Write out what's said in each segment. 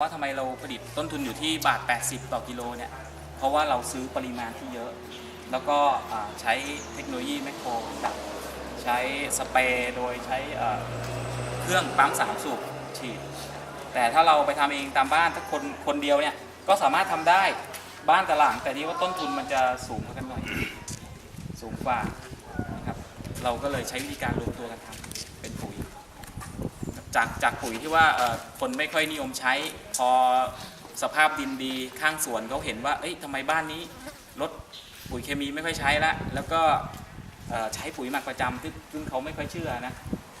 ว่าทำไมเราผลิตต้นทุนอยู่ที่บาท 80 ต่อกิโลเนี่ย เพราะว่าเราซื้อปริมาณที่เยอะ แล้วก็ใช้เทคโนโลยีแมคโครดักใช้สเปรย์โดยใช้เครื่องปั๊มสามสูบฉีด แต่ถ้าเราไปทำเองตามบ้านถ้าคนคนเดียวเนี่ย ก็สามารถทำได้บ้านแตะหลัง แต่นี่ว่าต้นทุนมันจะสูงกันหน่อย สูงกว่านะครับ เราก็เลยใช้วิธีการรวมตัวกันทำ จากจากปุ๋ยที่ว่าเอ่อคนไม่ค่อยนิยมใช้ พอสภาพดินดีข้างสวนเขาเห็นว่า เอ้ยทำไมบ้านนี้ลดปุ๋ยเคมีไม่ค่อยใช้ละแล้วก็เอ่อใช้ปุ๋ยหมักประจำซึ่งซึ่งเขาไม่ค่อยเชื่อนะ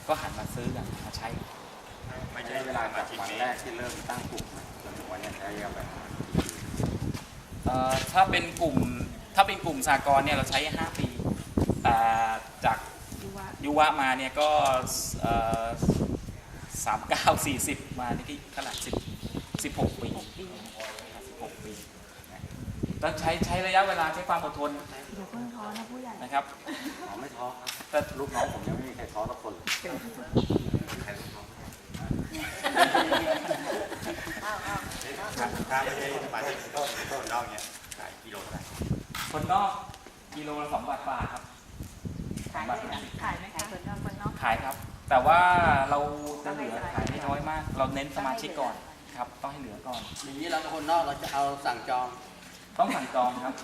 ก็หันมาซื้อกันมาใช้ ไม่ใช่เวลาจากวันแรกที่เริ่มตั้งกลุ่มจนถึงวันเนี้ยใช้ระยะเวลาเอ่อถ้าเป็นกลุ่มถ้าเป็นกลุ่มสากลเนี่ยเราใช้ 5 ปี แต่จากยุวะมาเนี่ยก็ สามเก้าสี่สิบมานี่กี่ขนาดสิบสิบหกปีสิบหกปีนะต้องใช้ใช้ระยะเวลาใช้ความอดทนอย่าเพิ่งท้อนะผู้ใหญ่นะครับอ๋อไม่ท้อครับแต่ลูกน้องผมยังไม่มีใครท้อสักคนเลยใครท้อถ้าไม่ใช่ปาร์ตี้ต้นต้นนอกเนี่ยขายกิโลเท่าไหร่คนนอกกิโลละสองบาทกว่าครับสองบาทขายไหมคะคนนอกคนนอกขายครับ แต่ว่าเราจะเหลือขายได้น้อยมาก เราเน้นสมาชิกก่อนครับ ต้องให้เหลือก่อน อย่างนี้เราเป็นคนนอกเราจะเอาสั่งจอง ต้องสั่งจองครับ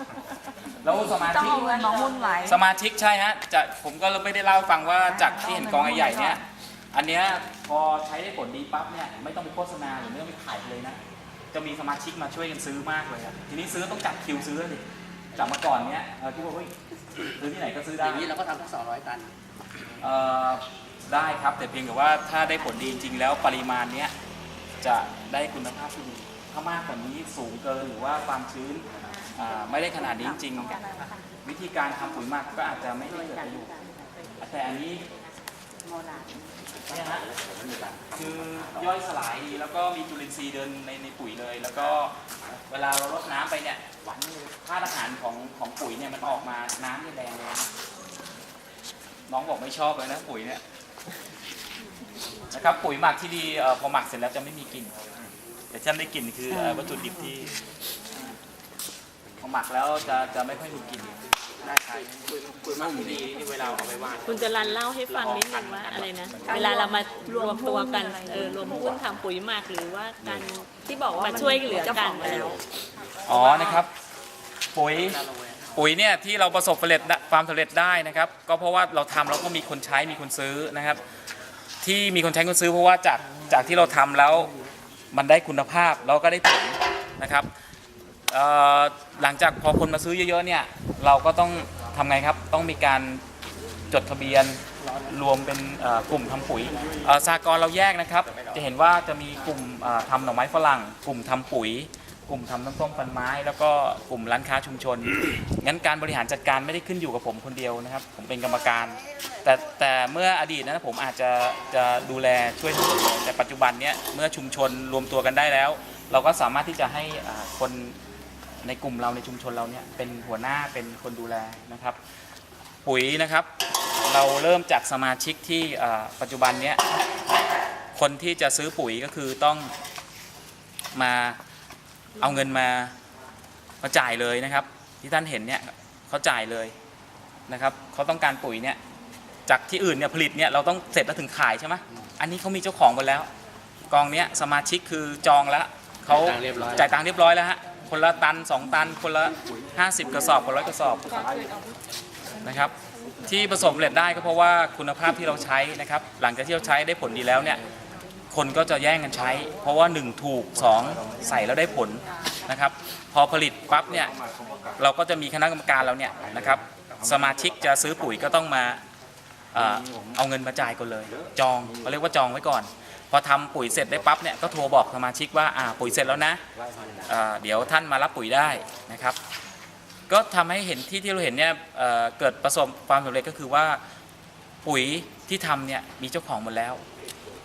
แล้วสมาต้องชิก เอาเงินมาหุ้นไว้ สมาชิกใช่ฮะจะผมก็ไม่ได้เล่าให้ฟังว่าจากที่เห็นกองใหญ่ๆเนี่ยอันเนี้ยพอใช้ได้ผลดีปั๊บเนี่ยไม่ต้องไปโฆษณาหรือไม่ต้องไปขายเลยนะ จะมีสมาชิกมาช่วยกันซื้อมากเลยครับทีนี้ซื้อต้องจัดคิวซื้อเลยจากเมื่อก่อนเนี้ยเออที่ว่าเฮ้ยซื้อที่ไหนก็ซื้ออได้ย่างนี้เราก็ทำทั้งสองร้อยตัน เอ่อ ได้ครับ แต่เพียงแต่ว่าถ้าได้ผลดีจริงๆแล้วปริมาณเนี้ยจะได้คุณภาพที่ดีถ้ามากกว่านี้สูงเกินหรือว่าความชื้นอ่าไม่ได้ขนาดนี้จริงๆวิธีการทำปุ๋ยหมักก็อาจจะไม่ได้เกิดประโยชน์แต่อันนี้เนี่ยฮะคือย่อยสลายดีแล้วก็มีจุลินทรีย์เดินในในปุ๋ยเลย แล้วก็เวลาเรารดน้ำไปเนี่ยธาตุอาหารของของปุ๋ยเนี่ยมันออกมาน้ำเนี่ยแดงเลยนะน้องบอกไม่ชอบเลยนะปุ๋ยเนี่ย นะครับปุ๋ยหมักที่ดีเอ่อพอหมักเสร็จแล้วจะไม่มีกลิ่นแต่ที่ได้กลิ่นคือเอ่อวัตถุดิบที่พอหมักแล้วจะจะไม่ค่อยมีกลิ่นได้ใช้ปุ๋ยมากที่ดีที่เวลาเอาไปวาดคุณจรันเล่าให้ฟังนิดนึงว่าอะไรนะเวลาเรามารวมตัวกันเออรวมหุ้นทำปุ๋ยหมักหรือว่าการที่บอกว่ามาช่วยเหลือกันอ๋อนะครับปุ๋ย ปุ๋ยเนี่ยที่เราประสบความสำเร็จได้ความสำเร็จได้นะครับ ก็เพราะว่าเราทำแล้วก็มีคนใช้มีคนซื้อนะครับ ที่มีคนใช้คนซื้อเพราะว่าจากจากที่เราทำแล้วมันได้คุณภาพแล้วก็ได้ผลนะครับหลังจากพอคนมาซื้อเยอะๆเนี่ยเราก็ต้องทำไงครับ ต้องมีการจดทะเบียนรวมเป็นกลุ่มทำปุ๋ยสากลเราแยกนะครับ จะเห็นว่าจะมีกลุ่มเอ่อทำหน่อไม้ฝรั่ง กลุ่มทำปุ๋ย กลุ่มทำน้ำส้มฟันไม้ แล้วก็กลุ่มร้านค้าชุมชน งั้นการบริหารจัดการไม่ได้ขึ้นอยู่กับผมคนเดียวนะครับ ผมเป็นกรรมการ แต่แต่เมื่ออดีตนะผมอาจจะจะดูแลช่วยทั้งหมดเลยแต่ปัจจุบันเนี้ยเมื่อชุมชนรวมตัวกันได้แล้ว เราก็สามารถที่จะให้อ่าคนในกลุ่มเราในชุมชนเราเนี่ยเป็นหัวหน้าเป็นคนดูแลนะครับ ปุ๋ยนะครับ เราเริ่มจากสมาชิกที่อ่าปัจจุบันเนี้ยคนที่จะซื้อปุ๋ยก็คือต้องมา เอาเงินมามาจ่ายเลยนะครับ ที่ท่านเห็นเนี่ยเขาจ่ายเลยนะครับเขาต้องการปุ๋ยเนี่ยจากที่อื่นเนี่ยผลิตเนี่ยเราต้องเสร็จแล้วถึงขายใช่ไหมอันนี้เขามีเจ้าของหมดแล้ว กองเนี้ยสมาชิกคือจองแล้วเขาจ่ายตังค์เรียบร้อยแล้วฮะคนละตัน2ตันคนละ 50 กระสอบคนละร้อยกระสอบนะครับ ที่ผสมเร็จได้ก็เพราะว่าคุณภาพที่เราใช้นะครับ หลังจากที่เราใช้ได้ผลดีแล้วเนี่ย คนก็จะแย่งกันใช้ เพราะว่า 1 ถูก 2 ใส่แล้วได้ผลนะครับ พอผลิตปั๊บเนี่ยเราก็จะมีคณะกรรมการเราเนี่ยนะครับ สมาชิกจะซื้อปุ๋ยก็ต้องมาเอ่อเอาเงินมาจ่ายก่อนเลย จองเขาเรียกว่าจองไว้ก่อน พอทำปุ๋ยเสร็จได้ปั๊บเนี่ยก็โทรบอกสมาชิกว่าอ่าปุ๋ยเสร็จแล้วนะเอ่อเดี๋ยวท่านมารับปุ๋ยได้นะครับ ก็ทำให้เห็นที่ที่เราเห็นเนี่ยเอ่อเกิดประสบความสำเร็จก็คือว่าปุ๋ยที่ทำเนี่ยมีเจ้าของหมดแล้ว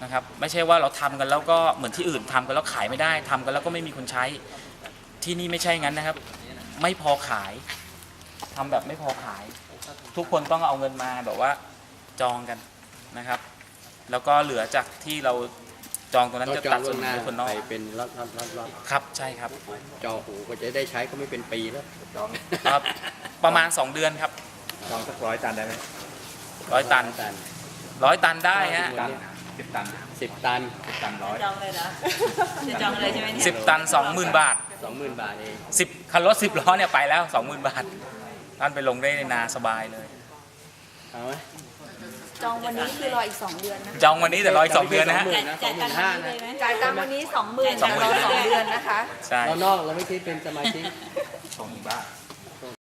นะครับไม่ใช่ว่าเราทำกันแล้วก็เหมือนที่อื่นทำกันแล้วขายไม่ได้ทำกันแล้วก็ไม่มีคนใช้ที่นี่ไม่ใช่งั้นนะครับ ไม่พอขายทำแบบไม่พอขาย ทุกคนต้องเอาเงินมาแบบว่าจองกันนะครับ แล้วก็เหลือจากที่เราจองตรงนั้นเราจะจอตังดล่ส่ววนงหน้าให้คนนอกไปเป็นล็อตล็อตล็อตล็อตครับใช่ครับจองหูก็จะได้ใช้ก็ไม่เป็นปีแล้วครับประมาณ 2 เดือนครับลองสักร้อยตันได้ไหมร้อยตันตันร้อยตันได้ฮะตัน สิบตันสิบตันสิบตันร้อยจองเลยนะจะจองเลยใช่ไหมเนี่ยสิบตันสองหมื่นบาทสองหมื่นบาทเองสิบคันรถสิบล้อเนี่ยไปแล้วสองหมื่นบาทท่านไปลงได้ในนาสบายเลยเอาไหมจองวันนี้คือรออีกสองเดือนนะจองวันนี้แต่รออีกสองเดือนนะฮะสองหมื่นห้านะจ่ายตังค์วันนี้สองหมื่นสองหมื่นรอสองเดือนนะคะ ใช่เรานอกเราไม่คิดเป็นสมาชิกสองหมื่นบาท